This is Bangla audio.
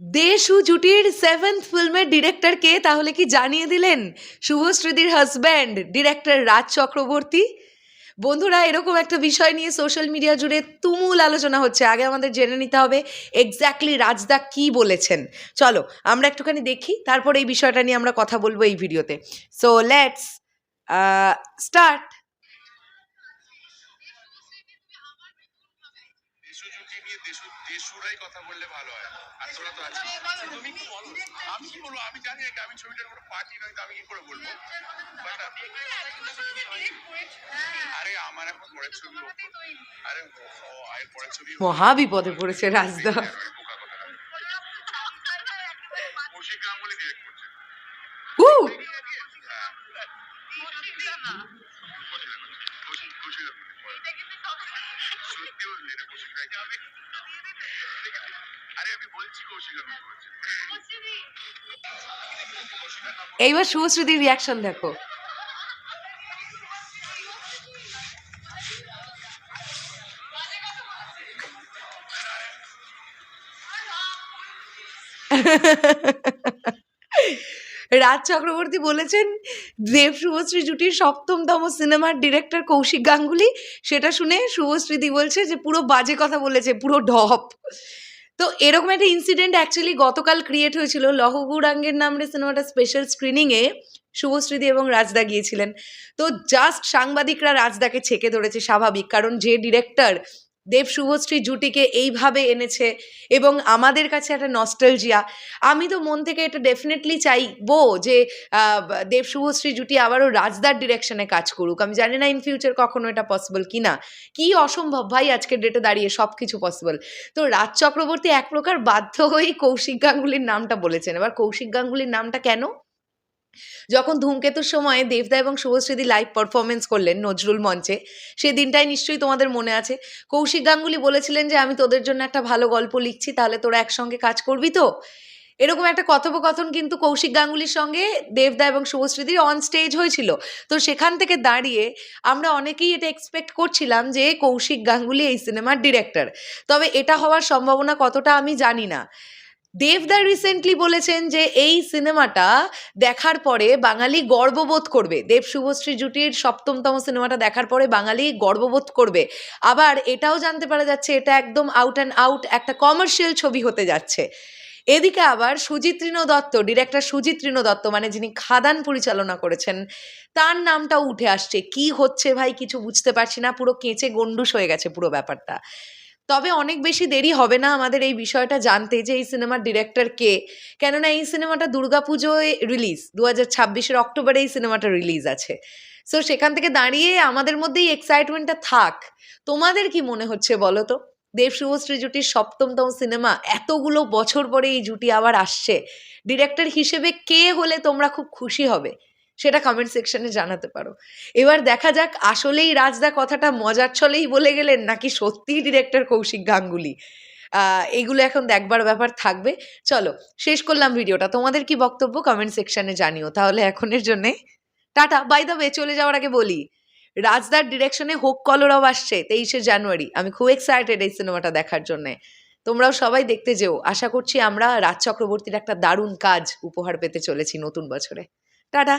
দেশু জুটির সেভেন্থ ফিল্মের ডিরেক্টর কে তাহলে কি জানিয়ে দিলেন? শুভশ্রীদির হাজব্যান্ড ডিরেক্টর রাজ চক্রবর্তী। বন্ধুরা, এরকম একটা বিষয় নিয়ে সোশ্যাল মিডিয়া জুড়ে তুমুল আলোচনা হচ্ছে। আগে আমাদের জেনে নিতে হবে এক্স্যাক্টলি রাজদা কি বলেছেন। চলো, আমরা একটুখানি দেখি, তারপর এই বিষয়টা নিয়ে আমরা কথা বলব এই ভিডিওতে। সো লেটস স্টার্ট দেশু দেশুরাই কথা বললে ভালো হয়। আর তোরা তো আছিস। তুমি কি বলো? আমি কি বলব? আমি জানি না আমি ছবিটার কোনো পার্টি নয় তো আমি কি করে বলব? But আরে আমার এখন পরের ছবি আরে ও পরের ছবি মহাবিপদে মহা বিপদে পড়েছে রাজদা বোকা কথা না। কৌশিক গাঙ্গুলি direct করছে। উ হ্যাঁ, কৌশিক- কৌশিক গাঙ্গুলি। সত্যি বললি এটা কৌশিক গাঙ্গুলি। আরে আমি বলছি কৌশিক গাঙ্গুলি বলছি। কৌশিকের নাম বল- এইবার শুভশ্রীদির রিয়াকশন দেখো। রাজ চক্রবর্তী বলেছেন, দেব শুভশ্রী জুটির সপ্তমতম সিনেমার ডিরেক্টর কৌশিক গাঙ্গুলি, সেটা শুনে শুভশ্রীদি বলছে যে, পুরো বাজে কথা বলেছে, পুরো ঢপ। তো এরকম একটা ইনসিডেন্ট অ্যাকচুয়ালি গতকাল ক্রিয়েট হয়েছিল। লহগুরাঙ্গের নামে সিনেমাটা স্পেশাল স্ক্রিনিংয়ে শুভশ্রীদি এবং রাজদা গিয়েছিলেন। তো জাস্ট সাংবাদিকরা রাজদাকে ছেকে ধরেছে, স্বাভাবিক। কারণ যে ডিরেক্টর দেব শুভশ্রী জুটিকে এইভাবে এনেছে এবং আমাদের কাছে একটা নস্টালজিয়া আমি তো মন থেকে এটা ডেফিনেটলি চাইব যে দেব শুভশ্রী জুটি আবারও রাজদার ডিরেকশনে কাজ করুক। আমি জানি না ইন ফিউচার কখনো এটা পসিবল কি না কি অসম্ভব ভাই আজকের ডেটে দাঁড়িয়ে সব কিছু পসিবল তো রাজ চক্রবর্তী এক প্রকার বাধ্য হয়েই কৌশিক গাঙ্গুলির নামটা বলেছেন। এবার কৌশিক গাঙ্গুলির নামটা কেন? যখন ধূমকেতুর সময় দেবদা এবং শুভশ্রীদি লাইভ পারফরমেন্স করলেন নজরুল মঞ্চে, সেই দিনটাই নিশ্চয়ই তোমাদের মনে আছে। কৌশিক গাঙ্গুলি বলেছিলেন যে, আমি তোদের জন্য একটা ভালো গল্প লিখছি, তাহলে তোরা একসঙ্গে কাজ করবি তো? এরকম একটা কথোপকথন কিন্তু কৌশিক গাঙ্গুলির সঙ্গে দেবদা এবং শুভশ্রীদির অন স্টেজ হয়েছিল। তো সেখান থেকে দাঁড়িয়ে আমরা অনেকেই এটা এক্সপেক্ট করছিলাম যে, কৌশিক গাঙ্গুলি এই সিনেমার ডিরেক্টর তবে এটা হওয়ার সম্ভাবনা কতটা আমি জানি না। দেবদা রিসেন্টলি বলেছেন যে, এই সিনেমাটা দেখার পরে বাঙালি গর্ববোধ করবে। দেব শুভশ্রী জুটির সপ্তমতম সিনেমাটা দেখার পরে বাঙালি গর্ববোধ করবে। আবার এটাও জানতে পারা যাচ্ছে, এটা একদম আউট অ্যান্ড আউট একটা কমার্শিয়াল ছবি হতে যাচ্ছে। এদিকে আবার সুজিত তৃণ দত্ত ডিরেক্টর সুজিত তৃণ দত্ত মানে যিনি খাদান পরিচালনা করেছেন, তার নামটাও উঠে আসছে। কি হচ্ছে ভাই, কিছু বুঝতে পারছি না, পুরো কেঁচে গন্ডুস হয়ে গেছে পুরো ব্যাপারটা। তবে অনেক বেশি দেরি হবে না আমাদের এই বিষয়টা জানতে যে এই সিনেমার ডিরেক্টর কে। কেননা এই সিনেমাটা দুর্গাপুজোয় রিলিজ দু হাজার ছাব্বিশের অক্টোবরে এই সিনেমাটা রিলিজ আছে। সো সেখান থেকে দাঁড়িয়ে আমাদের মধ্যেই এক্সাইটমেন্টটা থাক। তোমাদের কি মনে হচ্ছে বলো তো? দেব শুভশ্রী জুটির সপ্তমতম সিনেমা, এতগুলো বছর পরে এই জুটি আবার আসছে। ডিরেক্টর হিসেবে কে হলে তোমরা খুব খুশি হবে? সেটা কমেন্ট সেকশনে জানাতে পারো। এবার দেখা যাক আসলেই রাজদা কথাটা মজার ছলেই বলে গেলেন নাকি সত্যিই ডিরেক্টর কৌশিক গাঙ্গুলি? এগুলো এখন দেখবার ব্যাপার থাকবে। চলো, শেষ করলাম ভিডিওটা। তোমাদের কি বক্তব্য কমেন্ট সেকশনে জানিও। তাহলে এখনের জন্যে টাটা। বাই দ্য ওয়ে চলে যাওয়ার আগে বলি রাজদার ডিরেকশনে হোক কলরব আসছে তেইশে জানুয়ারি। আমি খুব এক্সাইটেড এই সিনেমাটা দেখার জন্যে। তোমরাও সবাই দেখতে যেও। আশা করছি আমরা রাজ চক্রবর্তীর একটা দারুণ কাজ উপহার পেতে চলেছি নতুন বছরে। টাটা।